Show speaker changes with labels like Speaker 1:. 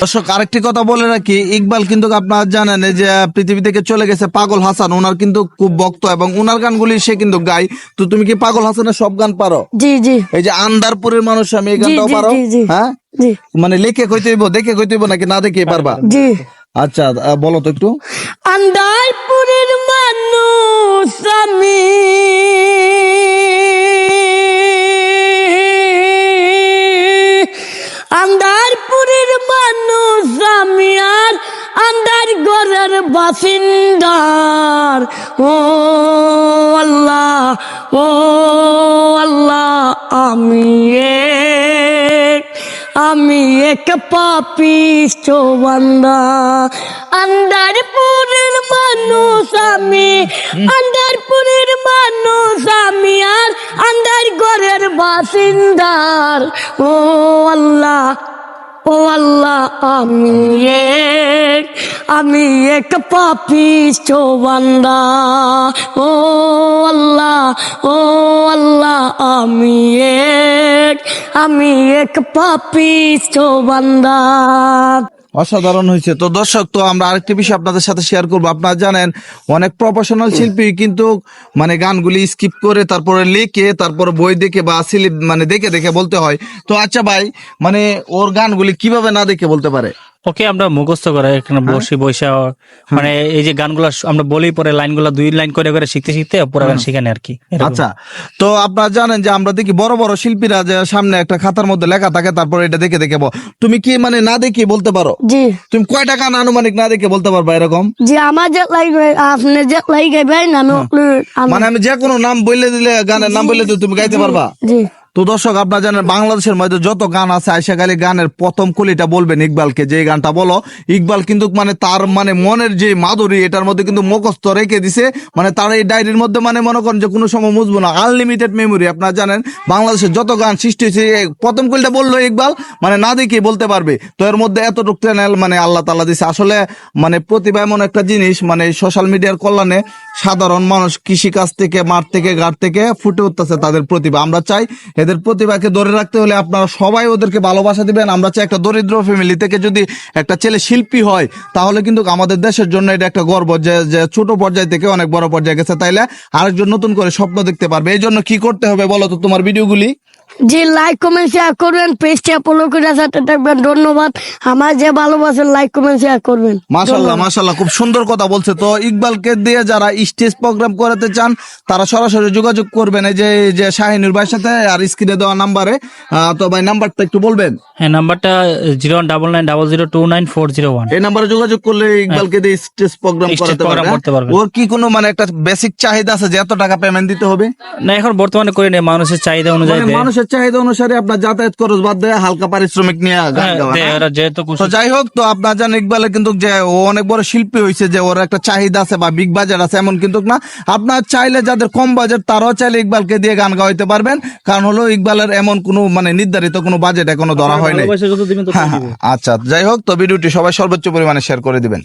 Speaker 1: দর্শক আরেকটি কথা বলে রাখি ইকবাল কিন্তু আপনারা জানেন এই যে পৃথিবী থেকে চলে গেছে পাগল হাসান। ওনার কিন্তু খুব ভক্ত এবং ওনার গানগুলি সে কিন্তু গায়। তো তুমি কি পাগল হাসানের সব গান পারো?
Speaker 2: জি জি।
Speaker 1: এই যে আন্দারপুরের মানুষ আমি এই গানটাও পারো। হ্যাঁ?
Speaker 2: জি।
Speaker 1: মানে লিখে কইতে হইব দেখে কইতে হইব নাকি না দেখে পারবা?
Speaker 2: জি।
Speaker 1: আচ্ছা বলো তো একটু।
Speaker 2: আন্দারপুরের মানুষ আমি। আন্দার ঘরের বাসিন্দার। ও আল্লাহ ও আল্লাহ, আমি আমি এক পাপিষ্ট বান্দা। আন্দারপুরের মানুষ আমি, আন্দারপুরের মানুষ আমি, আর আন্দার ঘরের বাসিন্দার। ও আল্লাহ ও আল্লাহ, আমি আমি এক পাপিষ্ট বান্দা ও আল্লাহ ও আল্লাহ আমি এক আমি এক পাপিষ্ট বান্দা
Speaker 1: অসাধারণ হয়েছে। তো দর্শক তো আমরা আরেকটি বিষয় আপনাদের সাথে শেয়ার করব। আপনারা জানেন অনেক প্রফেশনাল শিল্পী কিন্তু মানে গানগুলি স্কিপ করে তারপরে লিখে তারপরে বই দেখে বা সিলিপ মানে দেখে দেখে বলতে হয়। তো আচ্ছা ভাই মানে ওর গানগুলি কীভাবে না দেখে বলতে পারে?
Speaker 3: ওকে আমরা মুখস্থ করে এখানে
Speaker 1: হ্যাঁ।
Speaker 3: বসে বসে মানে এই যে গানগুলো আমরা বলি পরে লাইনগুলো দুই লাইন করে করে শিখতে শিখতে পুরো গান শিখানে আর কি
Speaker 1: আচ্ছা তো আপনারা জানেন যে আমরা দেখি বড় বড় শিল্পীরা যে সামনে একটা খাতার মধ্যে লেখা থাকে তারপরে এটা দেখে দেখে বল- তুমি কি মানে না দেখে বলতে পারো?
Speaker 2: জি।
Speaker 1: তুমি কয়টা গান আনুমানিক না দেখে বলতে পারবা এরকম?
Speaker 2: জি আমার যে লাগবে আপনি যে লাগে ভাই না আমি ওগুলো- আমি-
Speaker 1: মানে আমি যে কোনো নাম বললে দিলে গানের নাম বললে দিলে তুমি গাইতে পারবা?
Speaker 2: জি।
Speaker 1: তো দর্শক, আপনারা জানেন বাংলাদেশের মধ্যে যত গান আছে আয়সা খালি গানের প্রথম কলিটা বলবেন ইকবালকে। যে গানটা বলো, ইকবাল কিন্তু মানে তার মানে মনের যে মাধুরী, এটার মধ্যে কিন্তু মুখস্থ রেখে দিছে। মানে তার এই ডায়েরির মধ্যে মানে মনে করেন যে কোনো সময় মুছবো না। আনলিমিটেড মেমোরি আপনারা জানেন বাংলাদেশের যত গান সৃষ্টি হয়েছে প্রথম কলিটা বলল ইকবাল মানে না দেখে বলতে পারবে। তো এর মধ্যে এতটুকু চ্যানেল মানে আল্লাহ তাল্লাহ দিছে। আসলে মানে প্রতিভা এমন একটা জিনিস মানে সোশ্যাল মিডিয়ার কল্যাণে সাধারণ মানুষ কৃষিকাজ থেকে, মাঠ থেকে, ঘাট থেকে ফুটে উঠতেছে তাদের প্রতিভা। আমরা চাই এদের প্রতিভাকে ধরে রাখতে হলে আপনারা সবাই ওদেরকে ভালোবাসা দিবেন। আমরা চাই একটা দরিদ্র ফ্যামিলি থেকে যদি একটা ছেলে শিল্পী হয়, তাহলে কিন্তু আমাদের দেশের জন্য এটা একটা গর্ব যে যে ছোট পর্যায় থেকে অনেক বড় পর্যায়ে গেছে। তাইলে আরেকজন নতুন করে স্বপ্ন দেখতে পারবে। এই জন্য কি করতে হবে বলো তো তোমার ভিডিওগুলি
Speaker 2: জি লাইক কমেন্ট শেয়ার করবেন পেজটা ফলো করে সাথে থাকবেন। ধন্যবাদ। আমার যে ভালোবাসেন লাইক কমেন্ট শেয়ার করবেন।
Speaker 1: মাশাল্লাহ মাশাল্লাহ খুব সুন্দর কথা বলছে। তো ইকবালকে দিয়ে যারা স্টেজ প্রোগ্রাম করাতে চান তারা সরাসরি যোগাযোগ করবেন। এই যে যে শাহিনুর ভাইয়ের সাথে আর স্ক্রিনে দেওয়া নাম্বারে তো ভাই নাম্বারটা একটু বলবেন?
Speaker 3: হ্যাঁ নাম্বারটা zero one double nine double zero two nine four zero one
Speaker 1: এই নাম্বারে যোগাযোগ করলে ইকবালকে দিয়ে স্টেজ প্রোগ্রাম করাতে পারবে।
Speaker 3: করতে পারবে।
Speaker 1: ওর কি কোনো মানে একটা বেসিক চাহিদা আছে যে এত টাকা পেমেন্ট দিতে হবে?
Speaker 3: না এখন বর্তমানে করে নেই মানুষের চাহিদা অনুযায়ী
Speaker 1: মানে মানুষের চাহিদা অনুসারে আপনার যাতায়াত খরচ বাদ দেয় হালকা পারিশ্রমিক নিয়ে
Speaker 3: হ্যাঁ,
Speaker 1: যাই হোক তো আপনার জানেন ইকবালের কিন্তু যে ও অনেক বড় শিল্পী হয়েছে যে ওর একটা চাহিদা আছে বা বিগ বাজার আছে এমন কিন্তু না। আপনার চাইলে যাদের কম বাজেট তারাও চাইলে ইকবালকে দিয়ে গান গাওয়াইতে পারবেন। কারণ হলো ইকবালের এমন কোনো মানে নির্ধারিত কোনো বাজেট এখনও ধরা হয়
Speaker 3: তত
Speaker 1: হ্যাঁ হ্যাঁ, আচ্ছা যাই হোক তো ভিডিওটি সবাই সর্বোচ্চ পরিমাণে শেয়ার করে দিবেন।